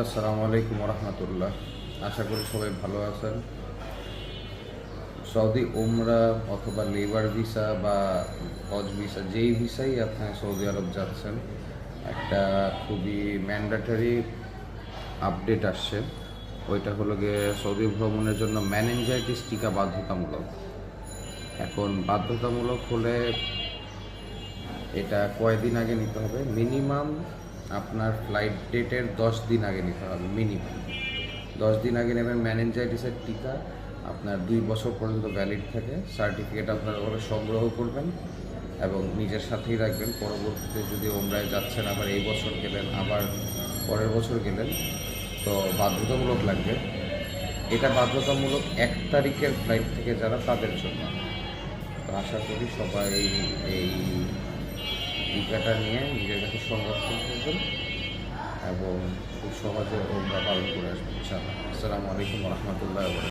আসসালামু আলাইকুম রহমতুল্লাহ আশা করি সবাই ভালো আছেন। সৌদি ওমরা অথবা লেবার ভিসা বা হজ ভিসা, যেই ভিসাই আপনি সৌদি আরব যাচ্ছেন, একটা খুবই ম্যান্ডেটরি আপডেট আসছে। ওইটা হলো গিয়ে সৌদি ভ্রমণের জন্য ম্যানেঞ্জাইটিস টিকা বাধ্যতামূলক। এখন বাধ্যতামূলক হলে এটা কয়দিন আগে নিতে হবে? মিনিমাম আপনার ফ্লাইট ডেটের দশ দিন আগে নিতে হবে মিনিমাম দশ দিন আগে নেবেন ম্যানেঞ্জাইটিসের টিকা, আপনার দুই বছর পর্যন্ত ভ্যালিড থাকে সার্টিফিকেট আপনার ওখানে সংগ্রহ করবেন এবং নিজের সাথেই রাখবেন, পরবর্তীতে যদি ওমরায় যাচ্ছেন, আবার এই বছর গেলেন, আবার পরের বছর গেলেন, তো বাধ্যতামূলক লাগবে। এটা বাধ্যতামূলক এক তারিখের ফ্লাইট থেকে যারা তাদের জন্য। তো আশা করি সবাই এই টিকাটা নিয়ে নিজের কাছে সংরক্ষণ করবেন এবং খুব সহজে ওমরা পালন করে আসবেন ইনশাআল্লাহ। আসসালামু আলাইকুম রহমতুল্লাহ